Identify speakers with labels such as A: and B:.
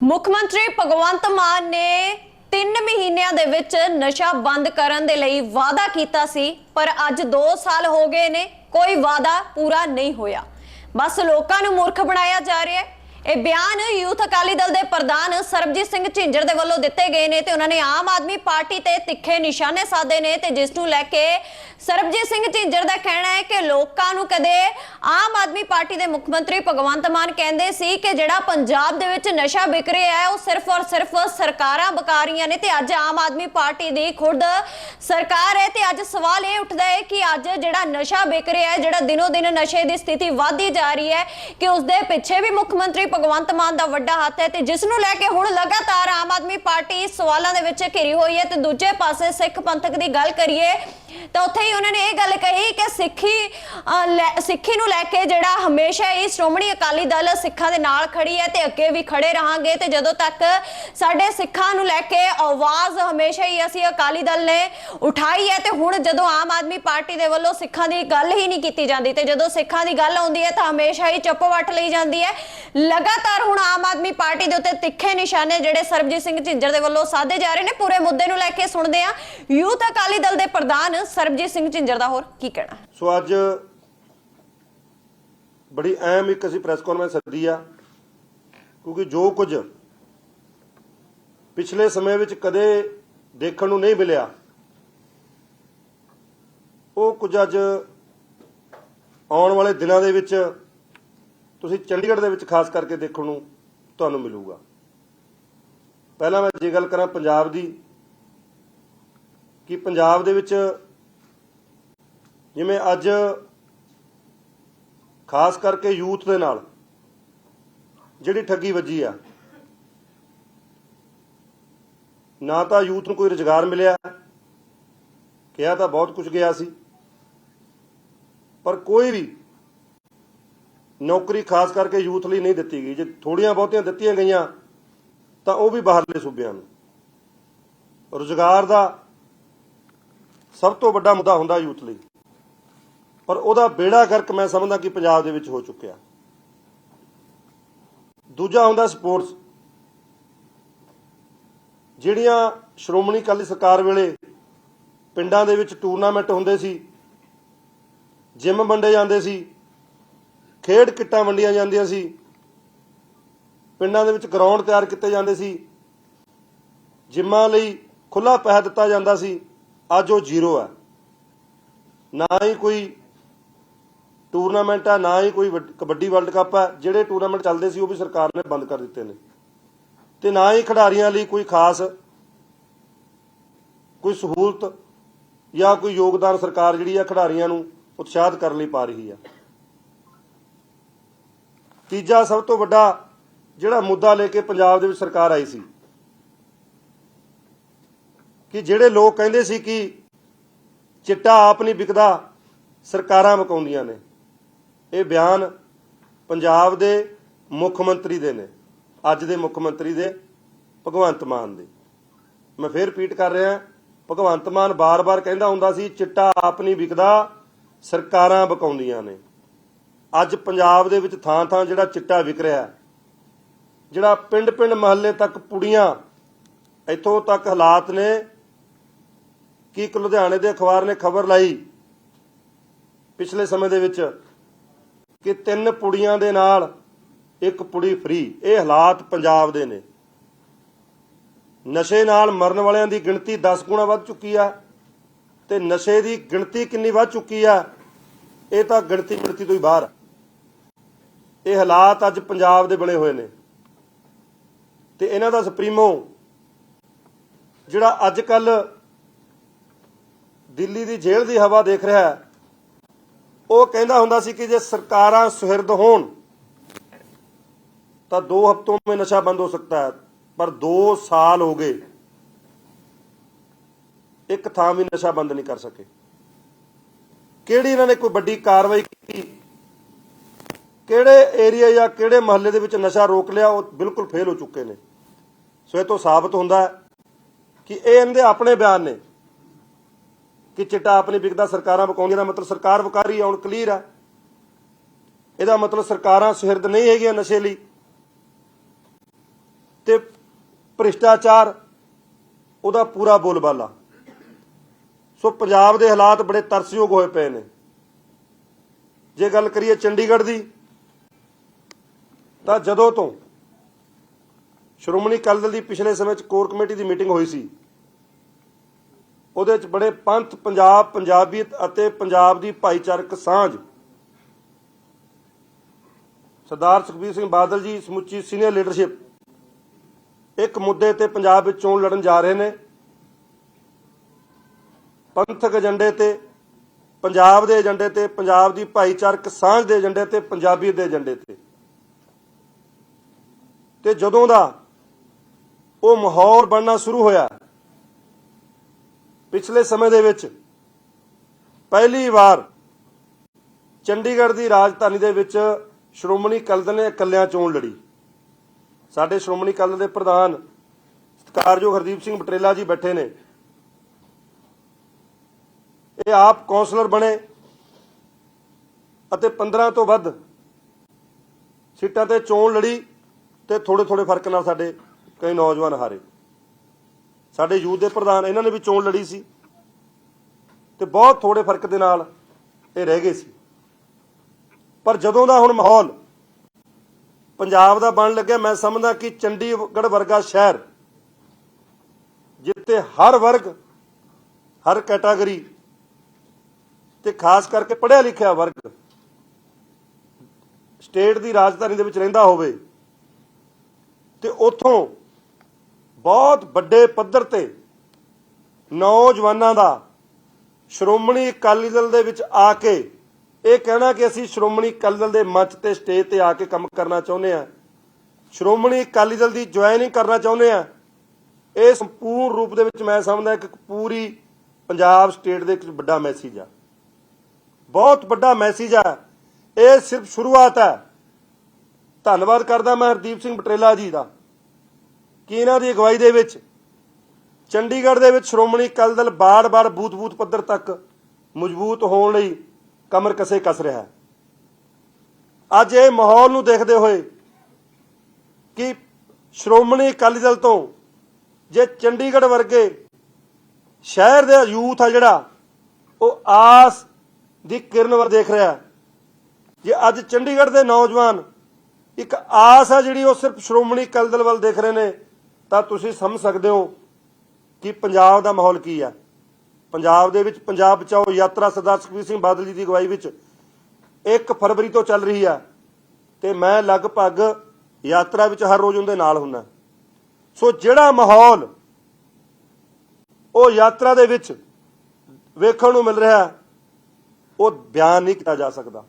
A: ਮੁੱਖ ਮੰਤਰੀ ਭਗਵੰਤ ਮਾਨ ਨੇ 3 ਮਹੀਨਿਆਂ ਦੇ ਵਿੱਚ ਨਸ਼ਾ ਬੰਦ ਕਰਨ ਦੇ ਲਈ ਵਾਅਦਾ ਕੀਤਾ ਸੀ, ਪਰ ਅੱਜ 2 ਸਾਲ ਹੋ ਗਏ ਨੇ, ਕੋਈ ਵਾਅਦਾ ਪੂਰਾ ਨਹੀਂ ਹੋਇਆ। ਬਸ ਲੋਕਾਂ ਨੂੰ ਮੂਰਖ ਬਣਾਇਆ ਜਾ ਰਿਹਾ ਹੈ। ਇਹ ਬਿਆਨ ਯੂਥ ਅਕਾਲੀ ਦਲ ਦੇ ਪ੍ਰਧਾਨ ਸਰਬਜੀਤ ਸਿੰਘ ਝਿੰਜਰ ਦੇ ਵੱਲੋਂ ਦਿੱਤੇ ਗਏ ਨੇ ਤੇ ਉਹਨਾਂ ਨੇ ਆਮ ਆਦਮੀ ਪਾਰਟੀ ਤੇ ਤਿੱਖੇ ਨਿਸ਼ਾਨੇ ਸਾਧੇ ਨੇ ਤੇ ਜਿਸ ਨੂੰ ਲੈ ਕੇ ਸਰਬਜੀਤ ਸਿੰਘ ਝਿੰਜਰ ਦਾ ਕਹਿਣਾ ਹੈ ਕਿ ਲੋਕਾਂ ਨੂੰ ਕਦੇ ਆਮ ਆਦਮੀ ਪਾਰਟੀ ਦੇ ਮੁੱਖ ਮੰਤਰੀ ਭਗਵੰਤ ਮਾਨ ਕਹਿੰਦੇ ਸੀ ਕਿ ਜਿਹੜਾ ਪੰਜਾਬ ਦੇ ਵਿੱਚ ਨਸ਼ਾ ਵਿਕ ਰਿਹਾ ਹੈ, ਉਹ ਸਿਰਫ ਔਰ ਸਿਰਫ ਸਰਕਾਰਾਂ ਬਕਾ ਰਹੀਆਂ ਨੇ ਤੇ ਅੱਜ ਆਮ ਆਦਮੀ ਪਾਰਟੀ ਦੀ ਖੁਦ ਸਰਕਾਰ ਹੈ ਤੇ ਅੱਜ ਸਵਾਲ ਇਹ ਉੱਠਦਾ ਹੈ ਕਿ ਅੱਜ ਜਿਹੜਾ ਨਸ਼ਾ ਵਿਕ ਰਿਹਾ ਹੈ, ਜਿਹੜਾ ਦਿਨੋ ਦਿਨ ਨਸ਼ੇ ਦੀ ਸਥਿਤੀ ਵਧਦੀ ਜਾ ਰਹੀ ਹੈ, ਕਿ ਉਸ ਦੇ ਪਿੱਛੇ ਵੀ ਮੁੱਖ ਮੰਤਰੀ ਭਗਵੰਤ ਮਾਨ ਦਾ ਵੱਡਾ ਹੱਥ ਹੈ ਤੇ ਜਿਸ ਨੂੰ ਲੈ ਕੇ ਹੁਣ ਲਗਾਤਾਰ ਆਮ ਆਦਮੀ ਪਾਰਟੀ ਸਵਾਲਾਂ ਦੇ ਵਿੱਚ ਘਿਰੀ ਹੋਈ ਹੈ ਤੇ ਦੂਜੇ ਪਾਸੇ ਸਿੱਖ ਪੰਥਕ ਦੀ ਗੱਲ ਕਰੀਏ ਤਾਂ ਉੱਥੇ ਹੀ ਉਹਨਾਂ ਨੇ ਇਹ ਗੱਲ ਕਹੀ ਕਿ ਸਿੱਖੀ ਲੈ- ਸਿੱਖੀ ਨੂੰ ਲੈ ਕੇ ਜਿਹੜਾ ਹਮੇਸ਼ਾ ਹੀ ਸ਼੍ਰੋਮਣੀ ਅਕਾਲੀ ਦਲ ਸਿੱਖਾਂ ਦੇ ਨਾਲ ਖੜੀ ਹੈ ਤੇ ਅੱਗੇ ਵੀ ਖੜੇ ਰਹਾਂਗੇ ਤੇ ਜਦੋਂ ਤੱਕ ਸਾਡੇ ਸਿੱਖਾਂ ਨੂੰ ਲੈ ਕੇ ਆਵਾਜ਼ ਹਮੇਸ਼ਾ ਹੀ ਅਸੀਂ ਅਕਾਲੀ ਦਲ ਨੇ ਉਠਾਈ ਹੈ ਤੇ ਹੁਣ ਜਦੋਂ ਆਮ ਆਦਮੀ ਪਾਰਟੀ ਦੇ ਵੱਲੋਂ ਸਿੱਖਾਂ ਦੀ ਗੱਲ ਹੀ ਨਹੀਂ ਕੀਤੀ ਜਾਂਦੀ ਤੇ ਜਦੋਂ ਸਿੱਖਾਂ ਦੀ ਗੱਲ ਆਉਂਦੀ ਹੈ ਤਾਂ ਹਮੇਸ਼ਾ ਹੀ ਚੁੱਪ ਵੱਟ ਲਈ ਜਾਂਦੀ ਹੈ। ਲਗਾਤਾਰ ਹੁਣ ਆਮ ਆਦਮੀ ਪਾਰਟੀ ਦੇ ਉੱਤੇ ਤਿੱਖੇ ਨਿਸ਼ਾਨੇ ਜਿਹੜੇ ਸਰਬਜੀਤ ਸਿੰਘ ਝਿੰਜਰ ਦੇ ਵੱਲੋਂ ਸਾਧੇ ਜਾ ਰਹੇ ਨੇ, ਪੂਰੇ ਮੁੱਦੇ ਨੂੰ ਲੈ ਕੇ ਸੁਣਦੇ ਆ ਯੂਥ ਅਕਾਲੀ ਦਲ ਦੇ ਪ੍ਰਧਾਨ ਸਰਬਜੀਤ ਸਿੰਘ ਝਿੰਜਰ ਦਾ ਹੋਰ ਕੀ ਕਹਿਣਾ?
B: ਸੋ ਅੱਜ ਬੜੀ ਅਹਿਮ ਇੱਕ ਅਸੀਂ ਪ੍ਰੈਸ ਕਾਨਫਰੰਸ ਸੱਦੀ ਆ, ਕਿਉਂਕਿ ਜੋ ਕੁਝ ਪਿਛਲੇ ਸਮੇਂ ਵਿੱਚ ਕਦੇ ਦੇਖਣ ਨੂੰ ਨਹੀਂ ਮਿਲਿਆ, ਉਹ ਕੁਝ ਅੱਜ ਆਉਣ ਵਾਲੇ ਦਿਨਾਂ ਦੇ ਵਿੱਚ ਤੁਸੀਂ ਚੰਡੀਗੜ੍ਹ ਦੇ ਵਿੱਚ ਖਾਸ ਕਰਕੇ ਦੇਖਣ ਨੂੰ ਤੁਹਾਨੂੰ ਮਿਲੂਗਾ। ਪਹਿਲਾਂ ਮੈਂ ਜੇ ਗੱਲ ਕਰਾਂ ਪੰਜਾਬ ਦੀ, ਕਿ ਪੰਜਾਬ ਦੇ ਵਿੱਚ ਜਿਵੇਂ ਅੱਜ ਖਾਸ ਕਰਕੇ ਯੂਥ ਦੇ ਨਾਲ ਜਿਹੜੀ ਠੱਗੀ ਵੱਜੀ ਆ, ਨਾ ਤਾਂ ਯੂਥ ਨੂੰ ਕੋਈ ਰੁਜ਼ਗਾਰ ਮਿਲਿਆ, ਕਿਹਾ ਤਾਂ ਬਹੁਤ ਕੁਝ ਗਿਆ ਸੀ, ਪਰ ਕੋਈ ਵੀ ਨੌਕਰੀ ਖਾਸ ਕਰਕੇ ਯੂਥ ਲਈ ਨਹੀਂ ਦਿੱਤੀ ਗਈ। ਜੇ ਥੋੜੀਆਂ ਬਹੁਤੀਆਂ ਦਿੱਤੀਆਂ ਗਈਆਂ, ਤਾਂ ਉਹ ਵੀ ਬਾਹਰਲੇ ਸੂਬਿਆਂ ਨੂੰ। ਰੁਜ਼ਗਾਰ ਦਾ ਸਭ ਤੋਂ ਵੱਡਾ ਮੁੱਦਾ ਹੁੰਦਾ ਯੂਥ ਲਈ। ਪਰ ਉਹਦਾ ਬੇੜਾ ਗਰਕ ਮੈਂ ਸਮਝਦਾ ਕਿ ਪੰਜਾਬ ਦੇ ਵਿੱਚ ਹੋ ਚੁੱਕਿਆ। ਦੂਜਾ ਹੁੰਦਾ ਸਪੋਰਟਸ। ਜਿਹੜੀਆਂ ਸ਼੍ਰੋਮਣੀ ਅਕਾਲੀ ਸਰਕਾਰ ਵੇਲੇ ਪਿੰਡਾਂ ਦੇ ਵਿੱਚ ਟੂਰਨਾਮੈਂਟ ਹੁੰਦੇ ਸੀ, ਜਿਮ ਵੰਡੇ ਜਾਂਦੇ ਸੀ, ਖੇਡ ਕਿੱਟਾਂ ਵੰਡੀਆਂ ਜਾਂਦੀਆਂ ਸੀ, ਪਿੰਡਾਂ ਦੇ ਵਿੱਚ ਗਰਾਊਂਡ ਤਿਆਰ ਕੀਤੇ ਜਾਂਦੇ ਸੀ, ਜਿੰਮਾਂ ਲਈ ਖੁੱਲਾ ਪੈਸਾ ਦਿੱਤਾ ਜਾਂਦਾ ਸੀ, ਅੱਜ ਉਹ ਜ਼ੀਰੋ ਹੈ। ਨਾ ਹੀ ਕੋਈ ਟੂਰਨਾਮੈਂਟ ਆ ਨਾ ਹੀ ਕੋਈ ਵੱਡ- ਕਬੱਡੀ ਵਰਲਡ ਕੱਪ ਆ ਜਿਹੜੇ ਟੂਰਨਾਮੈਂਟ ਚੱਲਦੇ ਸੀ ਉਹ ਵੀ ਸਰਕਾਰ ਨੇ ਬੰਦ ਕਰ ਦਿੱਤੇ ਨੇ। ਤੇ ਨਾ ਹੀ ਖਿਡਾਰੀਆਂ ਲਈ ਕੋਈ ਖਾਸ ਕੋਈ ਸਹੂਲਤ ਜਾਂ ਕੋਈ ਯੋਗਦਾਨ ਸਰਕਾਰ ਜਿਹੜੀ ਆ ਖਿਡਾਰੀਆਂ ਨੂੰ ਉਤਸ਼ਾਹਿਤ ਕਰਨ ਲਈ ਪਾ ਰਹੀ ਆ। ਤੀਜਾ ਸਭ ਤੋਂ ਵੱਡਾ ਜਿਹੜਾ ਮੁੱਦਾ ਲੈ ਕੇ ਪੰਜਾਬ ਦੇ ਵਿੱਚ ਸਰਕਾਰ ਆਈ ਸੀ, ਕਿ ਜਿਹੜੇ ਲੋਕ ਕਹਿੰਦੇ ਸੀ ਕਿ ਚਿੱਟਾ ਆਪ ਨਹੀਂ ਵਿਕਦਾ, ਸਰਕਾਰਾਂ ਮਕਾਉਂਦੀਆਂ ਨੇ। ਇਹ ਬਿਆਨ ਪੰਜਾਬ ਦੇ ਮੁੱਖ ਮੰਤਰੀ ਦੇ ਨੇ, ਅੱਜ ਦੇ ਮੁੱਖ ਮੰਤਰੀ ਦੇ, ਭਗਵੰਤ ਮਾਨ ਦੇ। ਮੈਂ ਫੇਰ ਰਿਪੀਟ ਕਰ ਰਿਹਾ, ਭਗਵੰਤ ਮਾਨ ਬਾਰ-ਬਾਰ ਕਹਿੰਦਾ ਹੁੰਦਾ ਸੀ, ਚਿੱਟਾ ਆਪ ਨਹੀਂ ਵਿਕਦਾ, ਸਰਕਾਰਾਂ ਬਕਾਉਂਦੀਆਂ ਨੇ। ਅੱਜ ਪੰਜਾਬ ਦੇ ਵਿੱਚ ਥਾਂ-ਥਾਂ ਜਿਹੜਾ ਚਿੱਟਾ ਵਿਕ ਰਿਹਾ, ਜਿਹੜਾ ਪਿੰਡ-ਪਿੰਡ ਮਹੱਲੇ ਤੱਕ ਪੁੜੀਆਂ ਇੱਥੋਂ ਤੱਕ ਹਾਲਾਤ ਨੇ, ਕਿ ਇੱਕ ਲੁਧਿਆਣੇ ਦੇ ਅਖਬਾਰ ਨੇ ਖਬਰ ਲਾਈ, ਪਿਛਲੇ ਸਮੇਂ ਦੇ ਵਿੱਚ ਕਿ ਤਿੰਨ ਪੁੜੀਆਂ ਦੇ ਨਾਲ ਇੱਕ ਪੁੜੀ ਫ੍ਰੀ। ਇਹ ਹਾਲਾਤ ਪੰਜਾਬ ਦੇ ਨੇ। ਨਸ਼ੇ ਨਾਲ ਮਰਨ ਵਾਲਿਆਂ ਦੀ ਗਿਣਤੀ 10 ਗੁਣਾ ਵੱਧ ਚੁੱਕੀ ਆ ਤੇ ਨਸ਼ੇ ਦੀ ਗਿਣਤੀ ਕਿੰਨੀ ਵੱਧ ਚੁੱਕੀ ਆ, ਇਹ ਤਾਂ ਗਿਣਤੀ ਮਿਣਤੀ ਤੋਂ ਹੀ ਬਾਹਰ ਆ। ਇਹ ਹਾਲਾਤ ਅੱਜ ਪੰਜਾਬ ਦੇ ਬਣੇ ਹੋਏ ਨੇ। ਤੇ ਇਹਨਾਂ ਦਾ ਸੁਪਰੀਮੋ, ਜਿਹੜਾ ਅੱਜ ਕੱਲ ਦਿੱਲੀ ਦੀ ਜੇਲ੍ਹ ਦੀ ਹਵਾ ਦੇਖ ਰਿਹਾ ਹੈ ਉਹ ਕਹਿੰਦਾ ਹੁੰਦਾ ਸੀ ਕਿ ਜੇ ਸਰਕਾਰਾਂ ਸੁਹਿਰਦ ਹੋਣ, ਤਾਂ ਦੋ ਹਫ਼ਤੋਂ ਮੇ ਨਸ਼ਾ ਬੰਦ ਹੋ ਸਕਦਾ ਹੈ, ਪਰ ਦੋ ਸਾਲ ਹੋ ਗਏ, ਇੱਕ ਥਾਂ ਵੀ ਨਸ਼ਾ ਬੰਦ ਨਹੀਂ ਕਰ ਸਕੇ। ਕਿਹੜੀ ਇਹਨਾਂ ਨੇ ਕੋਈ ਵੱਡੀ ਕਾਰਵਾਈ ਕੀਤੀ? ਕਿਹੜੇ ਏਰੀਆ ਜਾਂ ਕਿਹੜੇ ਮਹੱਲੇ ਦੇ ਵਿੱਚ ਨਸ਼ਾ ਰੋਕ ਲਿਆ, ਉਹ ਬਿਲਕੁਲ ਫੇਲ ਹੋ ਚੁੱਕੇ ਨੇ। ਸੋ ਇਹ ਤੋਂ ਸਾਬਤ ਹੁੰਦਾ ਕਿ ਇਹ ਇਹਦੇ ਆਪਣੇ ਬਿਆਨ ਨੇ। ਕਿ ਚਿੱਟਾ ਆਪਣੀ ਵਿਕਦਾ, ਸਰਕਾਰਾਂ ਬਕਾਉਂਦੀਆਂ ਦਾ ਮਤਲਬ ਸਰਕਾਰ ਵਕਾਰੀ ਆ, ਹੁਣ ਕਲੀਅਰ ਆ। ਇਹਦਾ ਮਤਲਬ ਸਰਕਾਰਾਂ ਸੁਹਿਰਦ ਨਹੀਂ ਹੈਗੀਆਂ ਨਸ਼ੇ ਲਈ। ਤੇ ਭ੍ਰਿਸ਼ਟਾਚਾਰ, ਉਹਦਾ ਪੂਰਾ ਬੋਲਬਾਲਾ। ਸੋ ਪੰਜਾਬ ਦੇ ਹਾਲਾਤ ਬੜੇ ਤਰਸਯੋਗ ਹੋਏ ਪਏ ਨੇ। ਜੇ ਗੱਲ ਕਰੀਏ ਚੰਡੀਗੜ੍ਹ ਦੀ, ਤਾਂ ਜਦੋਂ ਤੋਂ ਸ਼੍ਰੋਮਣੀ ਅਕਾਲੀ ਦਲ ਦੀ ਪਿਛਲੇ ਸਮੇਂ 'ਚ ਕੋਰ ਕਮੇਟੀ ਦੀ ਮੀਟਿੰਗ ਹੋਈ ਸੀ ਉਹਦੇ 'ਚ ਬੜੇ ਪੰਥ, ਪੰਜਾਬ, ਪੰਜਾਬੀਅਤ ਅਤੇ ਪੰਜਾਬ ਦੀ ਭਾਈਚਾਰਕ ਸਾਂਝ। ਸਰਦਾਰ ਸੁਖਬੀਰ ਸਿੰਘ ਬਾਦਲ ਜੀ, ਸਮੁੱਚੀ ਸੀਨੀਅਰ ਲੀਡਰਸ਼ਿਪ। ਇੱਕ ਮੁੱਦੇ ਤੇ ਪੰਜਾਬ ਵਿੱਚ ਚੋਣ ਲੜਨ ਜਾ ਰਹੇ ਨੇ। ਪੰਥਕ ਏਜੰਡੇ ਤੇ, ਪੰਜਾਬ ਦੇ ਏਜੰਡੇ ਤੇ, ਪੰਜਾਬ ਦੀ ਭਾਈਚਾਰਕ ਸਾਂਝ ਦੇ ਏਜੰਡੇ ਤੇ, ਪੰਜਾਬੀਅਤ ਦੇ ਏਜੰਡੇ ਤੇ। ਤੇ ਜਦੋਂ ਦਾ ਉਹ ਮਾਹੌਲ ਬਣਨਾ ਸ਼ੁਰੂ ਹੋਇਆ ਪਿਛਲੇ ਸਮੇਂ ਦੇ ਵਿੱਚ ਪਹਿਲੀ ਵਾਰ ਚੰਡੀਗੜ੍ਹ ਦੀ ਰਾਜਧਾਨੀ ਦੇ ਵਿੱਚ ਸ਼੍ਰੋਮਣੀ ਅਕਾਲੀ ਦਲ ਨੇ ਇਕੱਲਿਆਂ ਚੋਣ ਲੜੀ। ਸਾਡੇ ਸ਼੍ਰੋਮਣੀ ਅਕਾਲੀ ਦਲ ਦੇ ਪ੍ਰਧਾਨ ਸਤਿਕਾਰਯੋਗ ਹਰਦੀਪ ਸਿੰਘ ਬਟੇਲਾ ਜੀ ਬੈਠੇ ਨੇ। ਇਹ ਆਪ ਕੌਂਸਲਰ ਬਣੇ ਅਤੇ 15 ਤੋਂ ਵੱਧ ਸੀਟਾਂ ਤੇ ਚੋਣ ਲੜੀ ਤੇ ਥੋੜੇ ਥੋੜੇ ਫ਼ਰਕ ਨਾਲ ਸਾਡੇ ਕਈ ਨੌਜਵਾਨ ਹਾਰੇ। ਸਾਡੇ ਯੂਥ ਦੇ ਪ੍ਰਧਾਨ ਇਹਨਾਂ ਨੇ ਵੀ ਚੋਣ ਲੜੀ ਸੀ ਤੇ ਬਹੁਤ ਥੋੜੇ ਫ਼ਰਕ ਦੇ ਨਾਲ ਇਹ ਰਹਿ ਗਏ ਸੀ। ਪਰ ਜਦੋਂ ਦਾ ਹੁਣ ਮਾਹੌਲ ਪੰਜਾਬ ਦਾ ਬਣ ਲੱਗਿਆ, ਮੈਂ ਸਮਝਦਾ ਕਿ ਚੰਡੀਗੜ੍ਹ ਵਰਗਾ ਸ਼ਹਿਰ ਜਿੱਥੇ ਹਰ ਵਰਗ, ਹਰ ਕੈਟਾਗਰੀ ਤੇ ਖਾਸ ਕਰਕੇ ਪੜ੍ਹਿਆ ਲਿਖਿਆ ਵਰਗ ਸਟੇਟ ਦੀ ਰਾਜਧਾਨੀ ਦੇ ਵਿੱਚ ਰਹਿੰਦਾ ਹੋਵੇ ਤੇ ਉਥੋਂ ਬਹੁਤ ਵੱਡੇ ਪੱਧਰ ਤੇ ਨੌਜਵਾਨਾਂ ਦਾ ਸ਼੍ਰੋਮਣੀ ਅਕਾਲੀ ਦਲ ਦੇ ਵਿੱਚ ਆ ਕੇ ਇਹ ਕਹਿਣਾ ਕਿ ਅਸੀਂ ਸ਼੍ਰੋਮਣੀ ਅਕਾਲੀ ਦਲ ਦੇ ਮੰਚ ਤੇ ਸਟੇਜ ਤੇ ਆ ਕੇ ਕੰਮ ਕਰਨਾ ਚਾਹੁੰਦੇ ਆ ਸ਼੍ਰੋਮਣੀ ਅਕਾਲੀ ਦਲ ਦੀ ਜੁਆਇਨਿੰਗ ਕਰਨਾ ਚਾਹੁੰਦੇ ਆ ਇਹ ਸੰਪੂਰਨ ਰੂਪ ਦੇ ਵਿੱਚ ਮੈਂ ਸਮਝਦਾ ਇੱਕ ਪੂਰੀ ਪੰਜਾਬ ਸਟੇਟ ਦੇ ਇੱਕ ਵੱਡਾ ਮੈਸੇਜ ਆ। ਬਹੁਤ ਵੱਡਾ ਮੈਸੇਜ ਆ। ਇਹ ਸਿਰਫ ਸ਼ੁਰੂਆਤ ਹੈ ਧੰਨਵਾਦ ਕਰਦਾ ਮੈਂ ਹਰਦੀਪ ਸਿੰਘ ਬਟੇਲਾ ਜੀ ਦਾ। ਕਿ ਇਹਨਾਂ ਦੀ ਅਗਵਾਈ ਦੇ ਵਿੱਚ ਚੰਡੀਗੜ੍ਹ ਦੇ ਵਿੱਚ ਸ਼੍ਰੋਮਣੀ ਅਕਾਲੀ ਦਲ ਬਾੜ-ਬਾੜ ਬੂਥ ਬੂਤ ਪੱਧਰ ਤੱਕ ਮਜ਼ਬੂਤ ਹੋਣ ਲਈ ਕਮਰ ਕਸੇ ਕਸ ਰਿਹਾ ਹੈ। ਅੱਜ ਇਹ ਮਾਹੌਲ ਨੂੰ ਦੇਖਦੇ ਹੋਏ ਕਿ ਸ਼੍ਰੋਮਣੀ ਅਕਾਲੀ ਦਲ ਤੋਂ ਜੇ ਚੰਡੀਗੜ੍ਹ ਵਰਗੇ ਸ਼ਹਿਰ ਦੇ ਯੂਥ ਆ ਜਿਹੜਾ, ਉਹ ਆਸ ਦੀ ਕਿਰਨ ਵੱਲ ਦੇਖ ਰਿਹਾ ਜੇ ਅੱਜ ਚੰਡੀਗੜ੍ਹ ਦੇ ਨੌਜਵਾਨ ਇੱਕ ਆਸ ਆ ਜਿਹੜੀ ਉਹ ਸਿਰਫ ਸ਼੍ਰੋਮਣੀ ਅਕਾਲੀ ਦਲ ਵੱਲ ਦੇਖ ਰਹੇ ਨੇ ਤਾਂ ਤੁਸੀਂ ਸਮਝ ਸਕਦੇ ਹੋ ਕਿ ਪੰਜਾਬ ਦਾ ਮਾਹੌਲ ਕੀ ਹੈ। ਪੰਜਾਬ ਦੇ ਵਿੱਚ ਪੰਜਾਬ ਬਚਾਓ ਯਾਤਰਾ ਸਰਦਾਰ ਸੁਖਬੀਰ ਸਿੰਘ ਬਾਦਲ ਜੀ ਦੀ ਅਗਵਾਈ ਵਿੱਚ 1 ਫਰਵਰੀ ਤੋਂ ਚੱਲ ਰਹੀ ਹੈ ਤੇ ਮੈਂ ਲਗਭਗ ਯਾਤਰਾ ਵਿੱਚ ਹਰ ਰੋਜ਼ ਉਹਦੇ ਨਾਲ ਹੁੰਨਾ ਸੋ ਜਿਹੜਾ ਮਾਹੌਲ ਉਹ ਯਾਤਰਾ ਦੇ ਵਿੱਚ ਵੇਖਣ ਨੂੰ ਮਿਲ ਰਿਹਾ, ਉਹ ਬਿਆਨ ਨਹੀਂ ਕੀਤਾ ਜਾ ਸਕਦਾ।